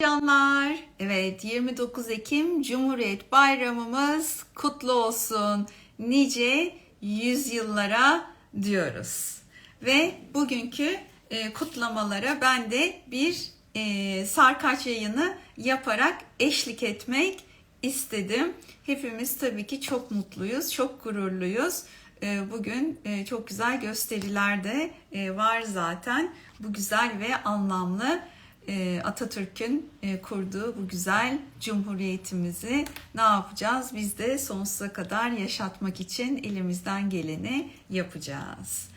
Canlar, evet 29 Ekim Cumhuriyet Bayramımız kutlu olsun. Nice yüzyıllara diyoruz. Ve bugünkü e, kutlamalara ben de bir e, sarkaç yayını yaparak eşlik etmek istedim. Hepimiz tabii ki çok mutluyuz, çok gururluyuz. E, bugün e, çok güzel gösteriler de e, var zaten. Bu güzel ve anlamlı Atatürk'ün e, kurduğu bu güzel cumhuriyetimizi ne yapacağız? Biz de sonsuza kadar yaşatmak için elimizden geleni yapacağız.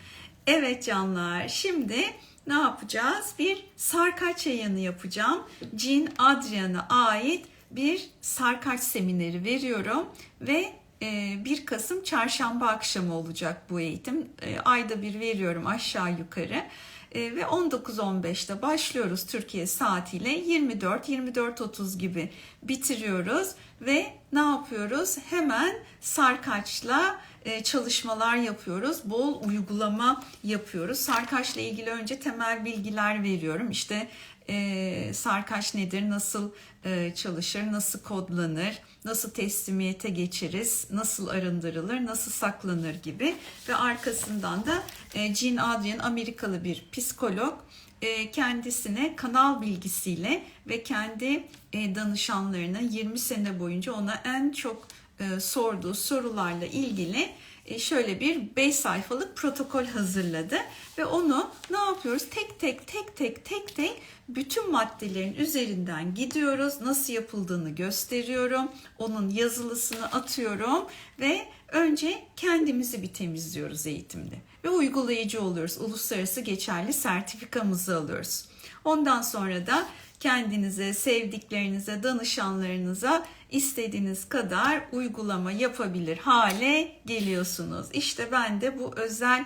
Evet canlar, şimdi ne yapacağız? Bir sarkaç yayını yapacağım. Jean Adrian'a ait bir sarkaç semineri veriyorum ve 1 Kasım çarşamba akşamı olacak bu eğitim. Ayda bir veriyorum aşağı yukarı. E, ve 19.15'te başlıyoruz Türkiye saatiyle 24-24.30 gibi bitiriyoruz ve ne yapıyoruz? Hemen sarkaçla e, çalışmalar yapıyoruz. Bol uygulama yapıyoruz. Sarkaçla ilgili önce temel bilgiler veriyorum. İşte e, sarkaç nedir, nasıl e, çalışır, nasıl kodlanır, nasıl teslimiyete geçeriz, nasıl arındırılır, nasıl saklanır gibi ve arkasından da e, Jean Adrian Amerikalı bir psikolog e, kendisine kanal bilgisiyle ve kendi e, danışanlarına 20 sene boyunca ona en çok e, sorduğu sorularla ilgili şöyle bir 5 sayfalık protokol hazırladı ve onu ne yapıyoruz? Tek tek tek tek tek tek bütün maddelerin üzerinden gidiyoruz. Nasıl yapıldığını gösteriyorum. Onun yazılısını atıyorum ve önce kendimizi bir temizliyoruz eğitimde ve uygulayıcı oluyoruz. Uluslararası geçerli sertifikamızı alıyoruz. Ondan sonra da kendinize, sevdiklerinize, danışanlarınıza istediğiniz kadar uygulama yapabilir hale geliyorsunuz. İşte ben de bu özel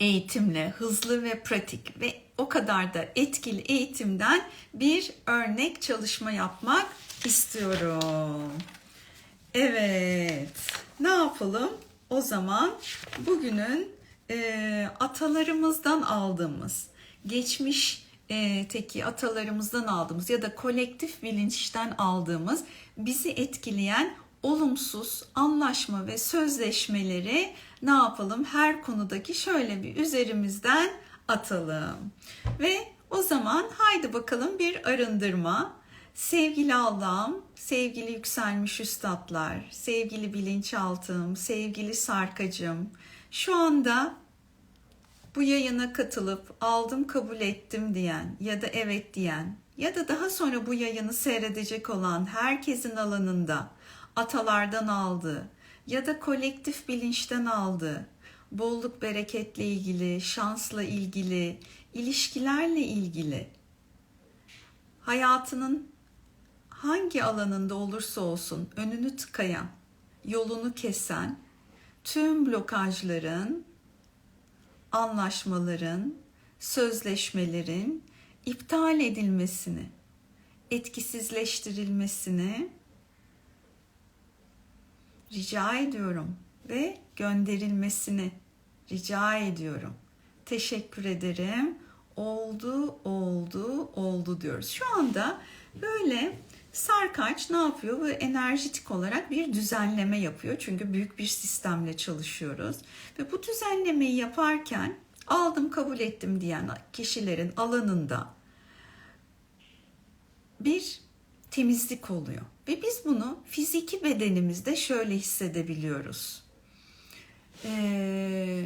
eğitimle hızlı ve pratik ve o kadar da etkili eğitimden bir örnek çalışma yapmak istiyorum. Evet, ne yapalım? O zaman bugünün e, atalarımızdan aldığımız, geçmiş e, teki atalarımızdan aldığımız ya da kolektif bilinçten aldığımız bizi etkileyen olumsuz anlaşma ve sözleşmeleri ne yapalım? Her konudaki şöyle bir üzerimizden atalım. Ve o zaman haydi bakalım bir arındırma. Sevgili Allah'ım, sevgili yükselmiş üstadlar, sevgili bilinçaltım, sevgili sarkacım, şu anda bu yayına katılıp aldım kabul ettim diyen ya da evet diyen ya da daha sonra bu yayını seyredecek olan herkesin alanında atalardan aldığı ya da kolektif bilinçten aldığı bolluk bereketle ilgili, şansla ilgili, ilişkilerle ilgili hayatının hangi alanında olursa olsun önünü tıkayan, yolunu kesen tüm blokajların, anlaşmaların, sözleşmelerin iptal edilmesini, etkisizleştirilmesini rica ediyorum ve gönderilmesini rica ediyorum. Teşekkür ederim. Oldu, oldu, oldu diyoruz. Şu anda böyle Sarkaç ne yapıyor? Böyle enerjitik olarak bir düzenleme yapıyor. Çünkü büyük bir sistemle çalışıyoruz. Ve bu düzenlemeyi yaparken aldım kabul ettim diyen kişilerin alanında bir temizlik oluyor. Ve biz bunu fiziki bedenimizde şöyle hissedebiliyoruz. Ee,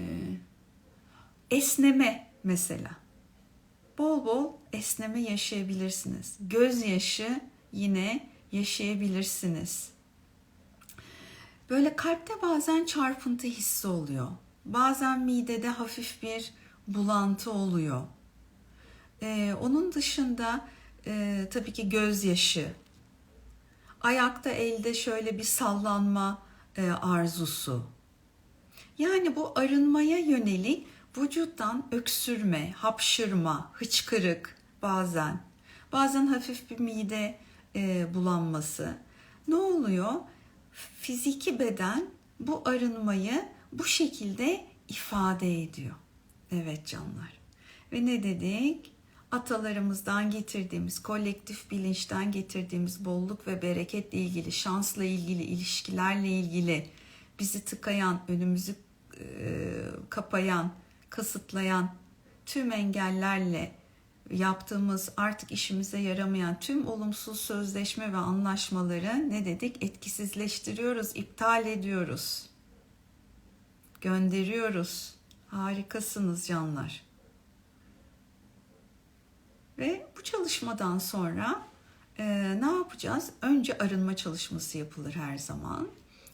esneme mesela. Bol bol esneme yaşayabilirsiniz. Gözyaşı yine yaşayabilirsiniz. Böyle kalpte bazen çarpıntı hissi oluyor. Bazen midede hafif bir bulantı oluyor. Ee, onun dışında e, tabii ki gözyaşı, ayakta elde şöyle bir sallanma e, arzusu. Yani bu arınmaya yönelik vücuttan öksürme, hapşırma, hıçkırık bazen. Bazen hafif bir mide e, bulanması. Ne oluyor? Fiziki beden bu arınmayı bu şekilde ifade ediyor. Evet canlar. Ve ne dedik? atalarımızdan getirdiğimiz, kolektif bilinçten getirdiğimiz bolluk ve bereketle ilgili, şansla ilgili, ilişkilerle ilgili bizi tıkayan, önümüzü e, kapayan, kısıtlayan tüm engellerle yaptığımız artık işimize yaramayan tüm olumsuz sözleşme ve anlaşmaları ne dedik? Etkisizleştiriyoruz, iptal ediyoruz. Gönderiyoruz. Harikasınız canlar. Ve bu çalışmadan sonra e, ne yapacağız? Önce arınma çalışması yapılır her zaman.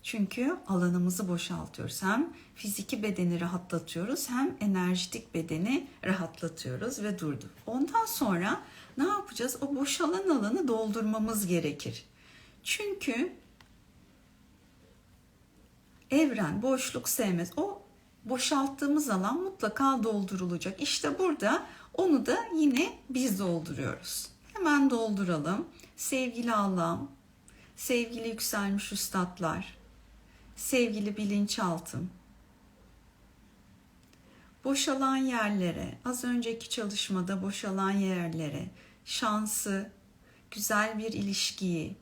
Çünkü alanımızı boşaltıyoruz. Hem fiziki bedeni rahatlatıyoruz hem enerjitik bedeni rahatlatıyoruz ve durdu. Ondan sonra ne yapacağız? O boşalan alanı doldurmamız gerekir. Çünkü evren boşluk sevmez. O boşalttığımız alan mutlaka doldurulacak. İşte burada onu da yine biz dolduruyoruz. Hemen dolduralım. Sevgili Allah'ım, sevgili yükselmiş üstadlar, sevgili bilinçaltım, boşalan yerlere, az önceki çalışmada boşalan yerlere, şansı, güzel bir ilişkiyi,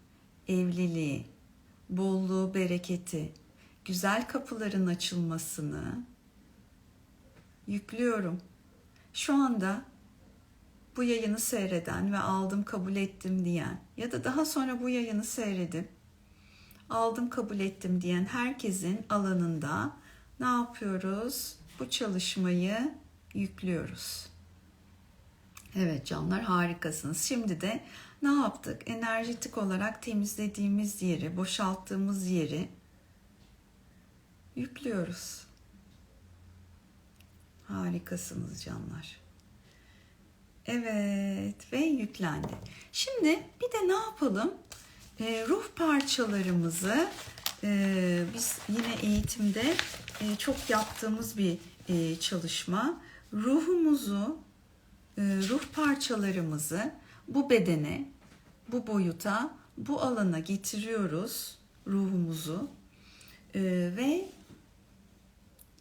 evliliği, bolluğu, bereketi, güzel kapıların açılmasını yüklüyorum. Şu anda bu yayını seyreden ve aldım kabul ettim diyen ya da daha sonra bu yayını seyredip aldım kabul ettim diyen herkesin alanında ne yapıyoruz? Bu çalışmayı yüklüyoruz. Evet canlar harikasınız. Şimdi de ne yaptık? Enerjetik olarak temizlediğimiz yeri, boşalttığımız yeri yüklüyoruz. Harikasınız canlar. Evet ve yüklendi. Şimdi bir de ne yapalım? E, ruh parçalarımızı e, biz yine eğitimde e, çok yaptığımız bir e, çalışma. Ruhumuzu, e, ruh parçalarımızı bu bedene, bu boyuta, bu alana getiriyoruz ruhumuzu e, ve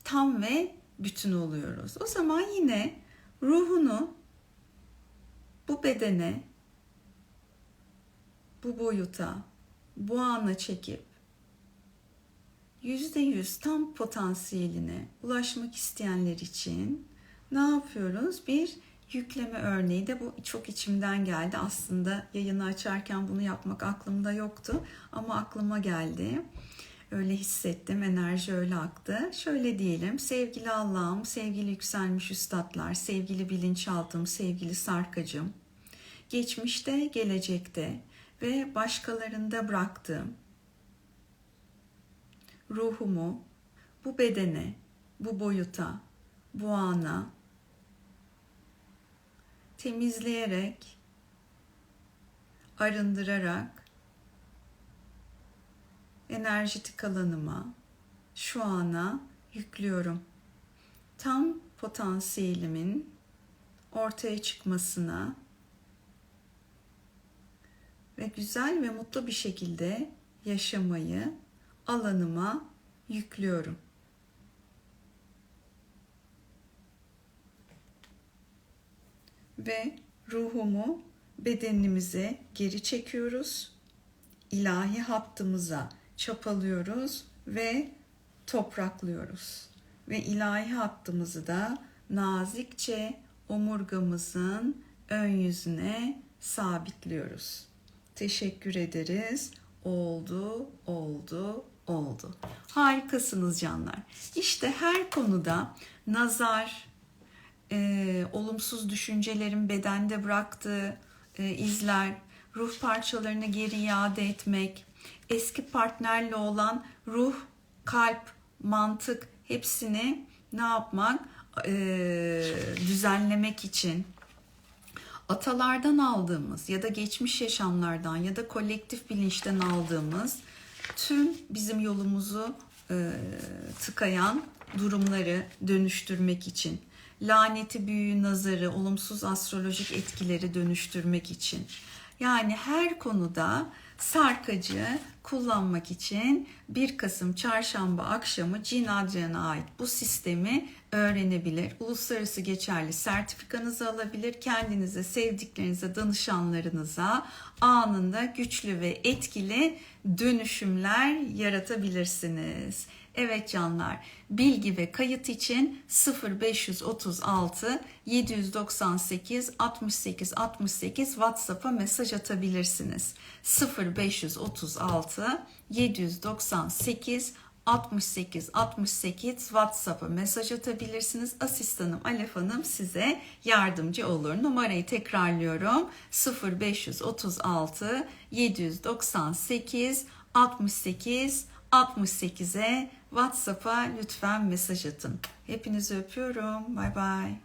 tam ve bütün oluyoruz. O zaman yine ruhunu bu bedene, bu boyuta, bu ana çekip yüzde yüz tam potansiyeline ulaşmak isteyenler için ne yapıyoruz? Bir yükleme örneği de bu çok içimden geldi. Aslında yayını açarken bunu yapmak aklımda yoktu ama aklıma geldi. Öyle hissettim, enerji öyle aktı. Şöyle diyelim, sevgili Allah'ım, sevgili yükselmiş üstadlar, sevgili bilinçaltım, sevgili sarkacım, geçmişte, gelecekte ve başkalarında bıraktığım ruhumu bu bedene, bu boyuta, bu ana temizleyerek, arındırarak enerjitik alanıma, şu ana yüklüyorum. Tam potansiyelimin ortaya çıkmasına ve güzel ve mutlu bir şekilde yaşamayı alanıma yüklüyorum. Ve ruhumu bedenimize geri çekiyoruz. İlahi hattımıza çapalıyoruz ve topraklıyoruz. Ve ilahi hattımızı da nazikçe omurgamızın ön yüzüne sabitliyoruz. Teşekkür ederiz. Oldu, oldu, oldu. Harikasınız canlar. İşte her konuda nazar, e, olumsuz düşüncelerin bedende bıraktığı e, izler, ruh parçalarını geri iade etmek, eski partnerle olan ruh, kalp, mantık hepsini ne yapmak? E, düzenlemek için atalardan aldığımız ya da geçmiş yaşamlardan ya da kolektif bilinçten aldığımız tüm bizim yolumuzu e, tıkayan durumları dönüştürmek için laneti, büyü, nazarı, olumsuz astrolojik etkileri dönüştürmek için. Yani her konuda sarkacı kullanmak için 1 Kasım çarşamba akşamı Cin Adrian'a ait bu sistemi öğrenebilir. Uluslararası geçerli sertifikanızı alabilir. Kendinize, sevdiklerinize, danışanlarınıza anında güçlü ve etkili dönüşümler yaratabilirsiniz. Evet canlar, bilgi ve kayıt için 0536 798 68 68 WhatsApp'a mesaj atabilirsiniz. 0536 798 68 68 WhatsApp'a mesaj atabilirsiniz. Asistanım Alef Hanım size yardımcı olur. Numarayı tekrarlıyorum. 0536 798 68 68'e WhatsApp'a lütfen mesaj atın. Hepinizi öpüyorum. Bay bay.